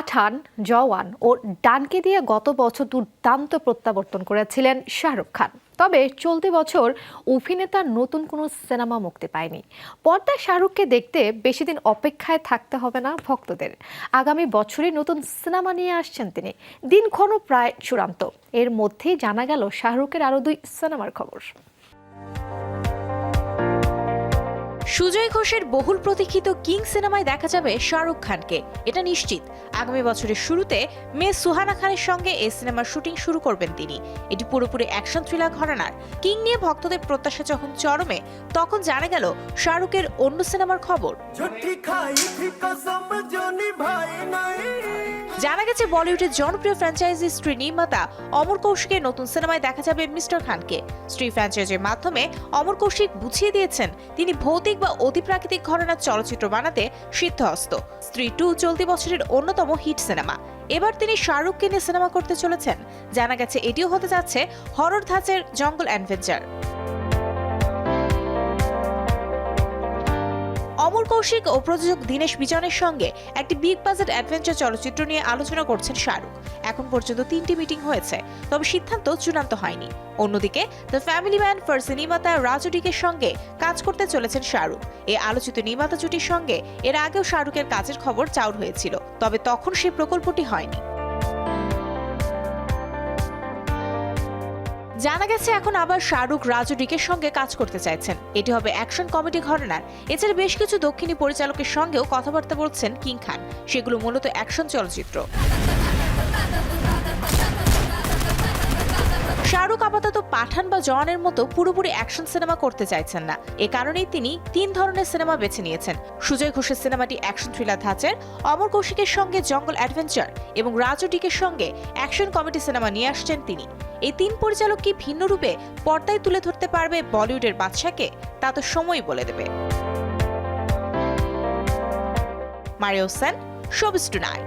পাঠান, জওয়ান ও ডানকে দিয়ে গত বছর দুর্দান্ত প্রত্যাবর্তন করেছিলেন শাহরুখ খান। তবে চলতি বছর অভিনেতার নতুন কোনো সিনেমা মুক্তি পায়নি। পর্দায় শাহরুখকে দেখতে বেশি দিন অপেক্ষায় থাকতে হবে না ভক্তদের। আগামী বছরই নতুন সিনেমা নিয়ে আসছেন তিনি। দিনক্ষণও প্রায় চূড়ান্ত। এর মধ্যেই জানা গেল, শাহরুখের আরও দুই সিনেমার খবর। সুজয় ঘোষের বহুল প্রতীক্ষিত কিং সিনেমায় দেখা যাবে শাহরুখ খানকে। এটা নিশ্চিত। আগামী বছরের শুরুতে মেয়ে সুহানা খানের সঙ্গে এই সিনেমার শুটিং শুরু করবেন তিনি। এটি পুরোপুরি অ্যাকশন থ্রিলার ঘরানার। কিং নিয়ে ভক্তদের প্রত্যাশা যখন চরমে, তখন জানা গেল শাহরুখের অন্য সিনেমার খবর। গেছে বলিউডের জনপ্রিয় ফ্র্যাঞ্চাইজি স্ত্রী নির্মাতা অমর কৌশিকের নতুন সিনেমায় দেখা যাবে মিস্টার খানকে। স্ত্রী ফ্র্যাঞ্চাইজির মাধ্যমে অমর কৌশিক বুঝিয়ে দিয়েছেন, তিনি ভৌতিক বা অতিপ্রাকৃতিক ঘটনার চলচ্চিত্র বানাতে সিদ্ধহস্ত। স্ত্রী টু চলতি বছরের অন্যতম হিট সিনেমা। এবার তিনি শাহরুখকে নিয়ে সিনেমা করতে চলেছেন। জানা গেছে এটিও হতে যাচ্ছে হরর ধাঁচের জঙ্গল অ্যাডভেঞ্চার। অমর কৌশিক ও প্রযোজক দীনেশ বিজনের সঙ্গে একটি বিগ বাজেট অ্যাডভেঞ্চার চলচ্চিত্র নিয়ে আলোচনা করছেন শাহরুখ। এখন পর্যন্ত তিনটি মিটিং হয়েছে, তবে সিদ্ধান্ত চূড়ান্ত হয়নি। অন্যদিকে দ্য ফ্যামিলি ম্যান ফার্সি নির্মাতা রাজু ডিকের সঙ্গে কাজ করতে চলেছেন শাহরুখ। এই আলোচিত নির্মাতা জুটির সঙ্গে এর আগেও শাহরুখের কাজের খবর চাউর হয়েছিল, তবে তখন সেই প্রকল্পটি হয়নি। জানা গেছে এখন আবার শাহরুখ রাজু ডিকের সঙ্গে কাজ করতে চাইছেন। এটি হবে অ্যাকশন কমেডি ঘটনার। এছাড়া বেশ কিছু দক্ষিণী পরিচালকের সঙ্গেও কথাবার্তা বলছেন কিং খান। সেগুলো মূলত অ্যাকশন চলচ্চিত্র। শাহরুখ আপাতত পাঠান বা জওয়ানের মতো পুরোপুরি অ্যাকশন সিনেমা করতে চাইছেন না। এ কারণেই তিনি তিন ধরনের সিনেমা বেছে নিয়েছেন। সুজয় ঘোষের সিনেমাটি অ্যাকশন থ্রিলার ধাঁচের, অমর কৌশিকের সঙ্গে জঙ্গল অ্যাডভেঞ্চার এবং রাজু ডিকের সঙ্গে অ্যাকশন কমেডি সিনেমা নিয়ে আসছেন তিনি। এই তিন পরিচালক কি ভিন্ন রূপে পর্দায় তুলে ধরতে পারবে বলিউডের বাদশাকে? তা তো সময় বলে দেবে। Mario Sen showbiz tonight